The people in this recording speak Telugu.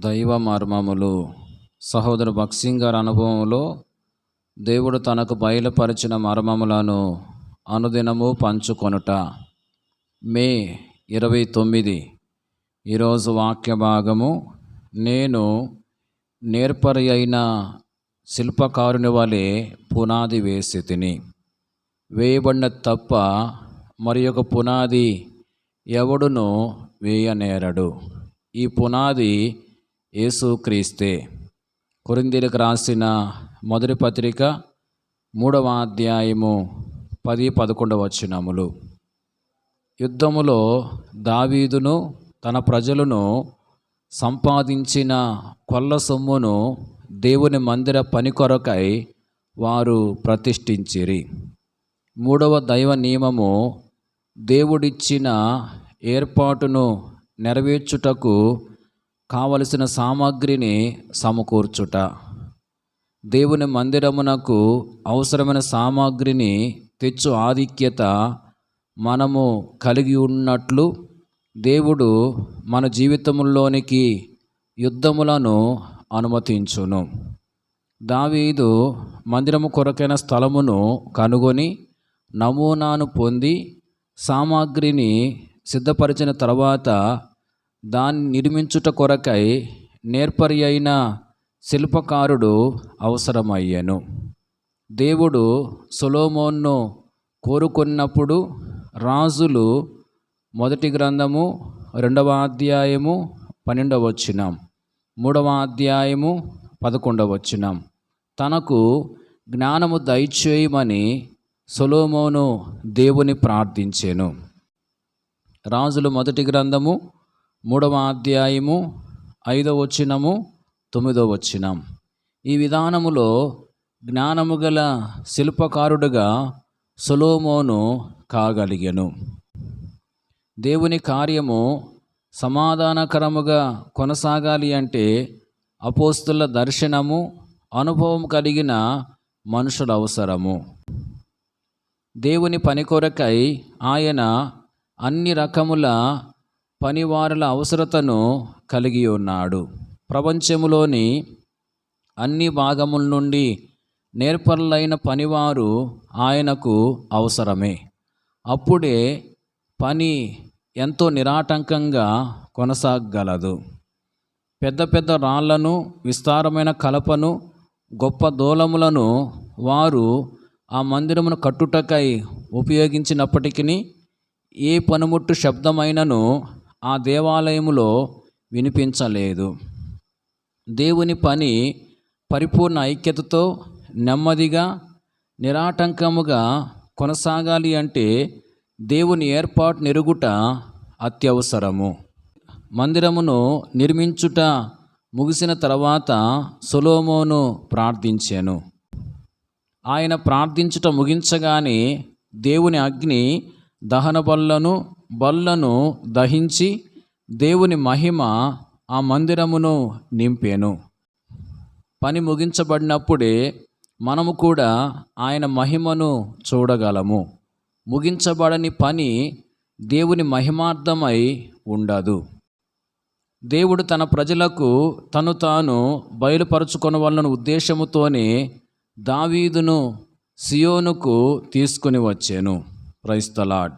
దైవ మర్మములు. సహోదరు భక్సింగ్ గారి అనుభవంలో దేవుడు తనకు బయలుపరిచిన మర్మములను అనుదినము పంచుకొనుట. మే ఇరవై తొమ్మిది. ఈరోజు వాక్య భాగము. నేను నేర్పరి అయిన శిల్పకారుని వలె పునాది వేసి తిని. వేయబడిన తప్ప మరి ఒక పునాది ఎవడును వేయనేరడు. ఈ పునాది యేసుక్రీస్తే కొరిందీలకు రాసిన మొదటి పత్రిక మూడవ అధ్యాయము పది పదకొండవ వచనములు. యుద్ధములో దావీదును తన ప్రజలను సంపాదించిన కొల్ల సొమ్మును దేవుని మందిర పని కొరకై వారు ప్రతిష్ఠించిరి. మూడవ దైవ నియమము దేవుడిచ్చిన ఏర్పాటును నెరవేర్చుటకు కావలసిన సామాగ్రిని సమకూర్చుట. దేవుని మందిరమునకు అవసరమైన సామాగ్రిని తెచ్చు ఆధిక్యత మనము కలిగి ఉన్నట్లు దేవుడు మన జీవితంలోనికి యుద్ధములను అనుమతించును. దావీదు మందిరము కొరకైన స్థలమును కనుగొని నమూనాను పొంది సామాగ్రిని సిద్ధపరిచిన తర్వాత దాన్ని నిర్మించుట కొరకై నేర్పరి అయిన శిల్పకారుడు అవసరమయ్యను. దేవుడు సొలోమోన్ను కోరుకున్నప్పుడు రాజులు మొదటి గ్రంథము రెండవ అధ్యాయము పన్నెండవ వచ్చినాం మూడవ అధ్యాయము పదకొండవ వచ్చినాం తనకు జ్ఞానము దయచేయమని సొలోమోను దేవుని ప్రార్థించాను. రాజులు మొదటి గ్రంథము మూడవ అధ్యాయము ఐదవ వచ్చినము తొమ్మిదవ వచ్చినం ఈ విధానములో జ్ఞానము గల శిల్పకారుడుగా సొలోమోను కాగలిగెను. దేవుని కార్యము సమాధానకరముగా కొనసాగాలి అంటే అపోస్తుల దర్శనము అనుభవం కలిగిన మనుషుల అవసరము. దేవుని పని కొరకై ఆయన అన్ని రకముల పనివారుల అవసరతను కలిగి ఉన్నాడు. ప్రపంచములోని అన్ని భాగముల నుండి నేర్పరులైన పనివారు ఆయనకు అవసరమే. అప్పుడే పని ఎంతో నిరాటంకంగా కొనసాగలదు. పెద్ద పెద్ద రాళ్ళను విస్తారమైన కలపను గొప్ప దూలములను వారు ఆ మందిరమును కట్టుటకై ఉపయోగించినప్పటికీ ఏ పనిముట్టు శబ్దమైనను ఆ దేవాలయములో వినిపించలేదు. దేవుని పని పరిపూర్ణ ఐక్యతతో నెమ్మదిగా నిరాటంకముగా కొనసాగాలి అంటే దేవుని ఏర్పాటు నెరుగుట అత్యవసరము. మందిరమును నిర్మించుట ముగిసిన తర్వాత సొలోమోను ప్రార్థించాను. ఆయన ప్రార్థించుట ముగించగానే దేవుని అగ్ని దహన బళ్ళను బల్లను దహించి దేవుని మహిమ ఆ మందిరమును నింపాను. పని ముగించబడినప్పుడే మనము కూడా ఆయన మహిమను చూడగలము. ముగించబడని పని దేవుని మహిమార్థమై ఉండదు. దేవుడు తన ప్రజలకు తను తాను బయలుపరచుకొనవలన ఉద్దేశముతోనే దావీదును సియోనుకు తీసుకుని వచ్చాను. ప్రైస్తలాడ్